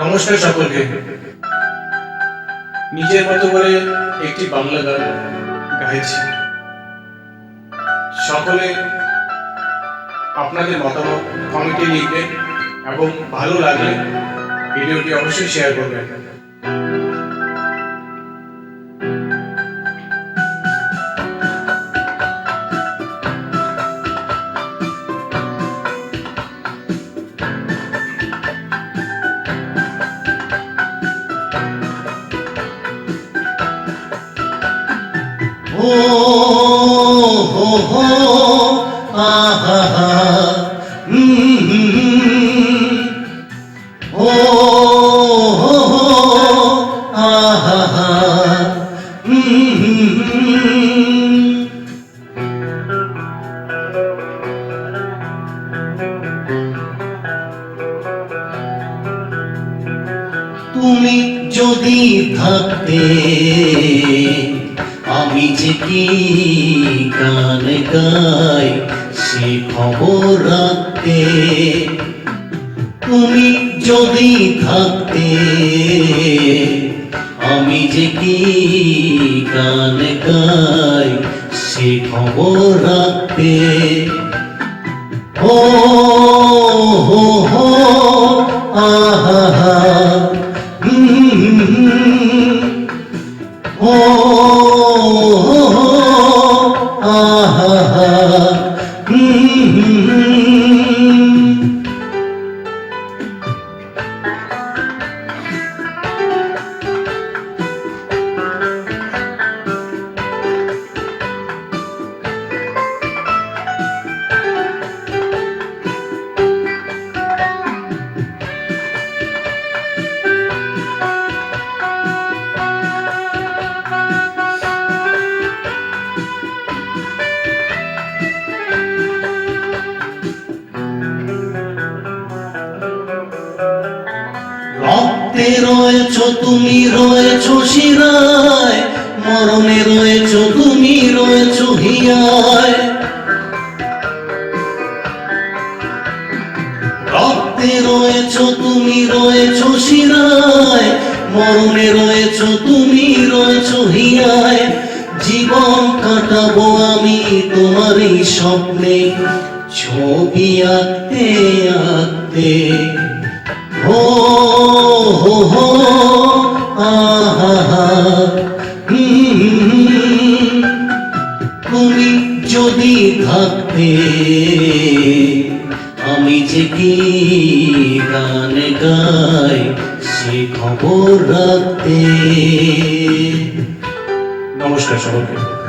নমস্কার সকলকে। নিজের মতো করে একটি বাংলা গান গাইছি। সকলে আপনাদের মতামত কমেন্টে লিখবেন এবং ভালো লাগলে ভিডিওটি অবশ্যই শেয়ার করবেন। ও হো হো আহা হা হুম, হুম, হুম। ও হো হো আহা হা হুম, হুম, হুম। তুমি যদি থাকতে আমি যে কি গান গাই সে খবর রাখতে তুমি যদি থাকতে আমি যে কি গান গাই সে খবর রাখতে ও হো হো আহা হা ও Mm-hmm. রক্তে রয়েছ, তুমি শিরায়, মরণে রয়েছ, তুমি রয়েছ হিয়ায়। রক্তে তুমি শিরায়, মরণে রয়েছ, তুমি রয়েছ হিয়ায়। জীবন কাটাবো আমি তোমারই স্বপ্নে, ছবি আঁকতে আঁকতে। হো তুমি যদি থাকতে আমি যে কি গান গাই সে খবর রাখতে। নমস্কার সকলকে।